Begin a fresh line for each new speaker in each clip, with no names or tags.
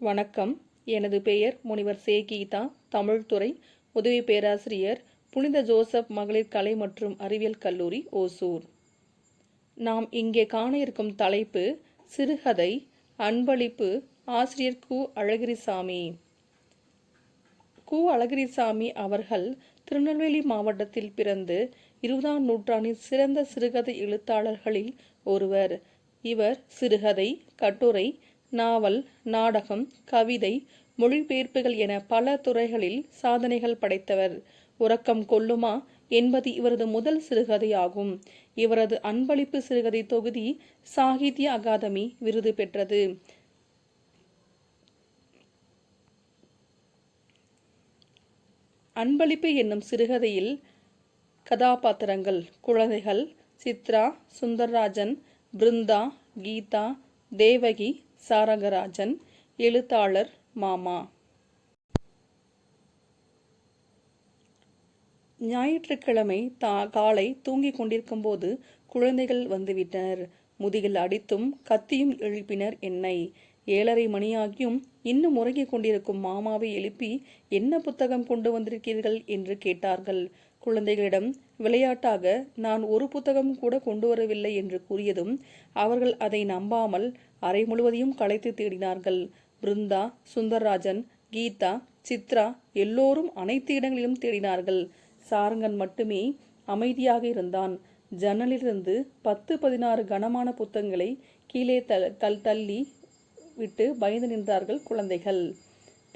வணக்கம். எனது பெயர் முனிவர் சே. கீதா. தமிழ்துறை உதவி பேராசிரியர் புனித ஜோசப் மகளிர் கலை மற்றும் அறிவியல் கல்லூரி ஓசூர். நாம் இங்கே காண இருக்கும் தலைப்பு சிறுகதை அன்பளிப்பு ஆசிரியர் கு. அழகிரிசாமி. கு. அழகிரிசாமி அவர்கள் திருநெல்வேலி மாவட்டத்தில் பிறந்து இருபதாம் நூற்றாண்டின் சிறந்த சிறுகதை எழுத்தாளர்களில் ஒருவர். இவர் சிறுகதை கட்டுரை நாவல் நாடகம் கவிதை மொழிபெயர்ப்புகள் என பல துறைகளில் சாதனைகள் படைத்தவர். உறக்கம் கொள்ளுமா என்பது இவரது முதல் சிறுகதையாகும். இவரது அன்பளிப்பு சிறுகதை தொகுதி சாகித்ய அகாதமி விருது பெற்றது. அன்பளிப்பு என்னும் சிறுகதையில் கதாபாத்திரங்கள் குழந்தைகள் சித்ரா சுந்தர்ராஜன் பிருந்தா கீதா தேவகி சாரங்கராஜன் எழுத்தாளர் மாமா. ஞாயிற்றுக்கிழமை தா காலை தூங்கிக் கொண்டிருக்கும் போது குழந்தைகள் வந்துவிட்டனர். முதுகில் அடித்தும் கத்தியும் எழுப்பினர் என்னை. ஏழரை மணியாகியும் இன்னும் உறங்கிக் கொண்டிருக்கும் மாமாவை எழுப்பி என்ன புத்தகம் கொண்டு வந்திருக்கிறீர்கள்? என்று கேட்டார்கள். குழந்தைகளிடம் விளையாட்டாக நான் ஒரு புத்தகம் கூட கொண்டு வரவில்லை என்று கூறியதும் அவர்கள் அதை நம்பாமல் அறை முழுவதையும் களைத்து தேடினார்கள். பிருந்தா சுந்தர்ராஜன் கீதா சித்ரா எல்லோரும் அனைத்து இடங்களிலும் தேடினார்கள். சாரங்கன் மட்டுமே அமைதியாக இருந்தான். ஜன்னலிலிருந்து பத்து பதினாறு கனமான புத்தகங்களை கீழே தல் தல் தள்ளி விட்டு பயந்து நின்றார்கள் குழந்தைகள்.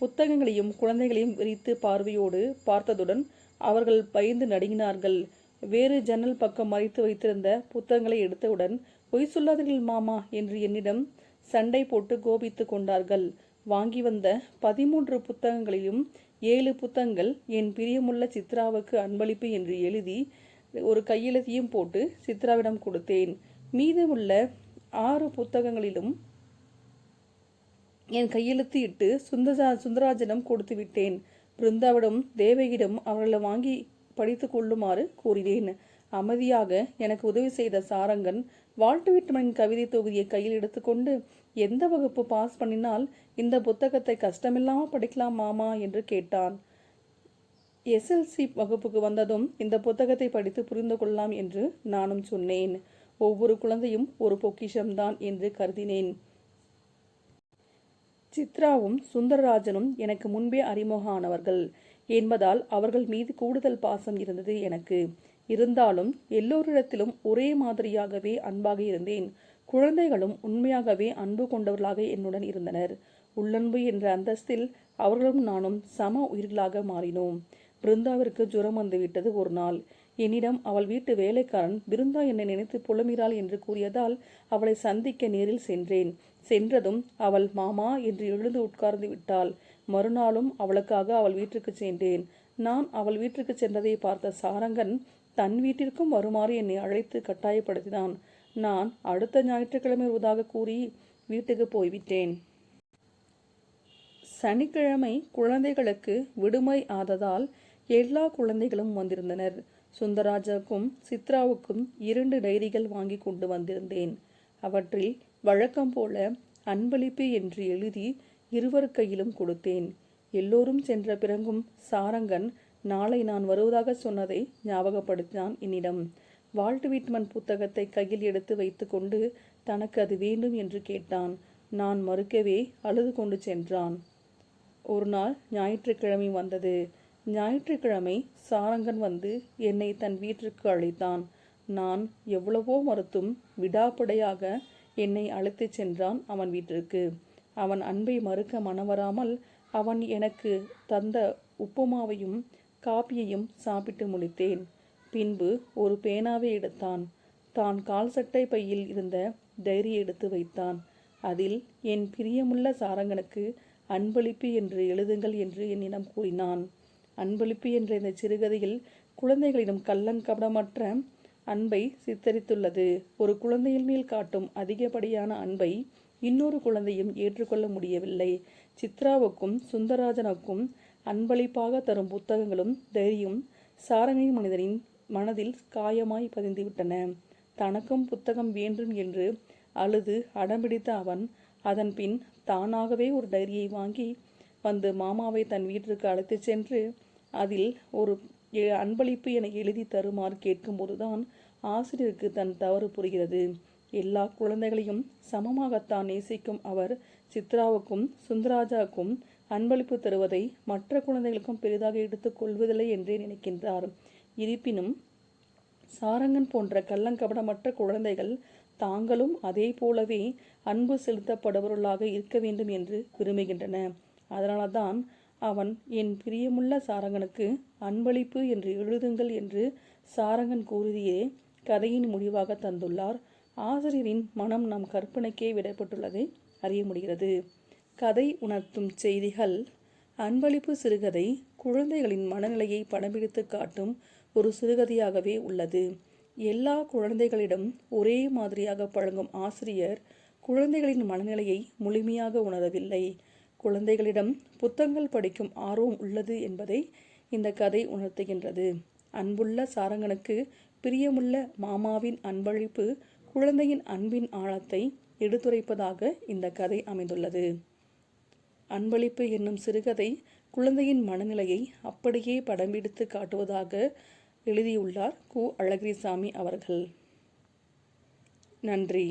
புத்தகங்களையும் குழந்தைகளையும் விரித்து பார்வையோடு பார்த்ததுடன் அவர்கள் பயந்து நடுங்கினார்கள். வேறு ஜன்னல் பக்கம் மறைத்து வைத்திருந்த புத்தகங்களை எடுத்தவுடன் பொய் சொல்லாதீர்கள் மாமா என்று என்னிடம் சண்டை போட்டு கோபித்து கொண்டார்கள். வாங்கி வந்த பதிமூன்று புத்தகங்களிலும் ஏழு புத்தகங்கள் என் பிரியமுள்ள சித்ராவுக்கு அன்பளிப்பு என்று எழுதி ஒரு கையெழுத்தையும் போட்டு சித்ராவிடம் கொடுத்தேன். மீதமுள்ள ஆறு புத்தகங்களிலும் என் கையெழுத்து இட்டு சுந்தரா சுந்தராஜனம் கொடுத்து விட்டேன். பிருந்தாவிடம் தேவையிடம் அவர்களை வாங்கி படித்து கொள்ளுமாறு கூறினேன். அமைதியாக எனக்கு உதவி செய்த சாரங்கன் வால்ட் விட்மனின் கவிதை தொகுதியை கையில் எடுத்துக்கொண்டு எந்த வகுப்பு பாஸ் பண்ணினால் இந்த புத்தகத்தை கஷ்டமில்லாமல் படிக்கலாம் மாமா என்று கேட்டான். எஸ்எல்சி வகுப்புக்கு வந்ததும் இந்த புத்தகத்தை படித்து புரிந்து கொள்ளலாம் என்று நானும் சொன்னேன். ஒவ்வொரு குழந்தையும் ஒரு பொக்கிஷம்தான் என்று கருதினேன். சித்ராவும் சுந்தரராஜனும் எனக்கு முன்பே அறிமுகமானவர்கள் என்பதால் அவர்கள் மீது கூடுதல் பாசம் இருந்தது எனக்கு. இருந்தாலும் எல்லோரிடத்திலும் ஒரே மாதிரியாகவே அன்பாக இருந்தேன். குழந்தைகளும் உண்மையாகவே அன்பு கொண்டவர்களாக என்னுடன் இருந்தனர். உள்ளன்பு என்ற அந்தஸ்தில் அவர்களும் நானும் சம உயிர்களாக மாறினோம். பிருந்தாவிற்கு ஜுரம் வந்துவிட்டது ஒரு நாள். என்னிடம் அவள் வீட்டு வேலைக்காரன் பிருந்தா என்னை நினைத்து புலமிறாள் என்று கூறியதால் அவளை சந்திக்க நேரில் சென்றேன். சென்றதும் அவள் மாமா என்று எழுந்து உட்கார்ந்து விட்டாள். மறுநாளும் அவளுக்காக அவள் வீட்டுக்கு சென்றேன். நான் அவள் வீட்டுக்கு சென்றதை பார்த்த சாரங்கன் தன் வீட்டிற்கும் வருமாறு என்னை அழைத்து கட்டாயப்படுத்தினான். நான் அடுத்த ஞாயிற்றுக்கிழமை வருவதாக கூறி வீட்டுக்கு போய்விட்டேன். சனிக்கிழமை குழந்தைகளுக்கு விடுமுறை ஆததால் எல்லா குழந்தைகளும் வந்திருந்தனர். சுந்தராஜாவுக்கும் சித்ராவுக்கும் இரண்டு டைரிகள் வாங்கி கொண்டு வந்திருந்தேன். அவற்றில் வழக்கம் போல அன்பளிப்பு என்று எழுதி இருவர் கையிலும் கொடுத்தேன். எல்லோரும் சென்ற பிறகும் சாரங்கன் நாளை நான் வருவதாக சொன்னதை ஞாபகப்படுத்தினான் என்னிடம். வால்ட் வீட்மன் புத்தகத்தை கையில் எடுத்து வைத்துக்கொண்டு தனக்கு அது வேண்டும் என்று கேட்டான். நான் மறுக்கவே அழுது கொண்டு சென்றான். ஒரு நாள் ஞாயிற்றுக்கிழமை வந்தது. ஞாயிற்றுக்கிழமை சாரங்கன் வந்து என்னை தன் வீட்டிற்கு அழைத்தான். நான் எவ்வளவோ மறுத்தும் விடாப்படையாக என்னை அழைத்துச் சென்றான் அவன் வீட்டிற்கு. அவன் அன்பை மறுக்க மனவராமல் அவன் எனக்கு தந்த உப்புமாவையும் காப்பியையும் சாப்பிட்டு முடித்தேன் பின்பு ஒரு பேனாவை எடுத்தான். தான் கால் சட்டை பையில் இருந்த டைரி எடுத்து வைத்தான். அதில் என் பிரியமுள்ள சாரங்கனுக்கு அன்பளிப்பு என்று எழுதுங்கள் என்று என்னிடம் கூறினான். அன்பளிப்பு என்ற இந்த சிறுகதையில் குழந்தைகளிடம் கள்ளங்கபடமற்ற அன்பை சித்தரித்துள்ளது. ஒரு குழந்தையின் மேல் காட்டும் அதிகப்படியான அன்பை இன்னொரு குழந்தையும் ஏற்றுக்கொள்ள முடியவில்லை. சித்ராவுக்கும் சுந்தராஜனுக்கும் அன்பளிப்பாக தரும் புத்தகங்களும் தைரியம் சாரணி மனிதனின் மனதில் காயமாய் பதிந்துவிட்டன. தனக்கும் புத்தகம் வேண்டும் என்று அழுது அடம்பிடித்த அவன் அதன் பின் தானாகவே ஒரு டைரியை வாங்கி வந்து மாமாவை தன் வீட்டிற்கு அழைத்துச் சென்று அதில் ஒரு அன்பளிப்பு என எழுதி தருமாறு கேட்கும்போதுதான் ஆசிரியருக்கு தன் தவறு புரிகிறது. எல்லா குழந்தைகளையும் சமமாகத்தான் நேசிக்கும் அவர் சித்ராவுக்கும் சுந்தராஜாவுக்கும் அன்பளிப்பு தருவதை மற்ற குழந்தைகளுக்கும் பெரிதாக எடுத்துக் கொள்வதில்லை என்றே நினைக்கின்றார். இருப்பினும் சாரங்கன் போன்ற கள்ளங்கபடமற்ற குழந்தைகள் தாங்களும் அதே போலவே அன்பு செலுத்தப்படுபவர்களாக இருக்க வேண்டும் என்று விரும்புகின்றன. அதனால்தான் அவன் என் பிரியமுள்ள சாரங்கனுக்கு அன்பளிப்பு என்று எழுதுங்கள் என்று சாரங்கன் கூறியே கதையின் முடிவாக தந்துள்ளார். ஆசிரியரின் மனம் நம் கற்பனைக்கே விடப்பட்டுள்ளதை அறிய முடிகிறது. கதை உணர்த்தும் செய்திகள். அன்பளிப்பு சிறுகதை குழந்தைகளின் மனநிலையை படம்பிடித்து காட்டும் ஒரு சிறுகதையாகவே உள்ளது. எல்லா குழந்தைகளிடம் ஒரே மாதிரியாக பழங்கும் ஆசிரியர் குழந்தைகளின் மனநிலையை முழுமையாக உணரவில்லை. குழந்தைகளிடம் புத்தகங்கள் படிக்கும் ஆர்வம் உள்ளது என்பதை இந்த கதை உணர்த்துகின்றது. அன்புள்ள சாரங்கனுக்கு பிரியமுள்ள மாமாவின் அன்பளிப்பு குழந்தையின் அன்பின் ஆழத்தை எடுத்துரைப்பதாக இந்த கதை அமைந்துள்ளது. அன்பளிப்பு என்னும் சிறுகதை குழந்தையின் மனநிலையை அப்படியே படம் பிடித்து காட்டுவதாக எழுதியுள்ளார் கு. அழகிரிசாமி அவர்கள். நன்றி.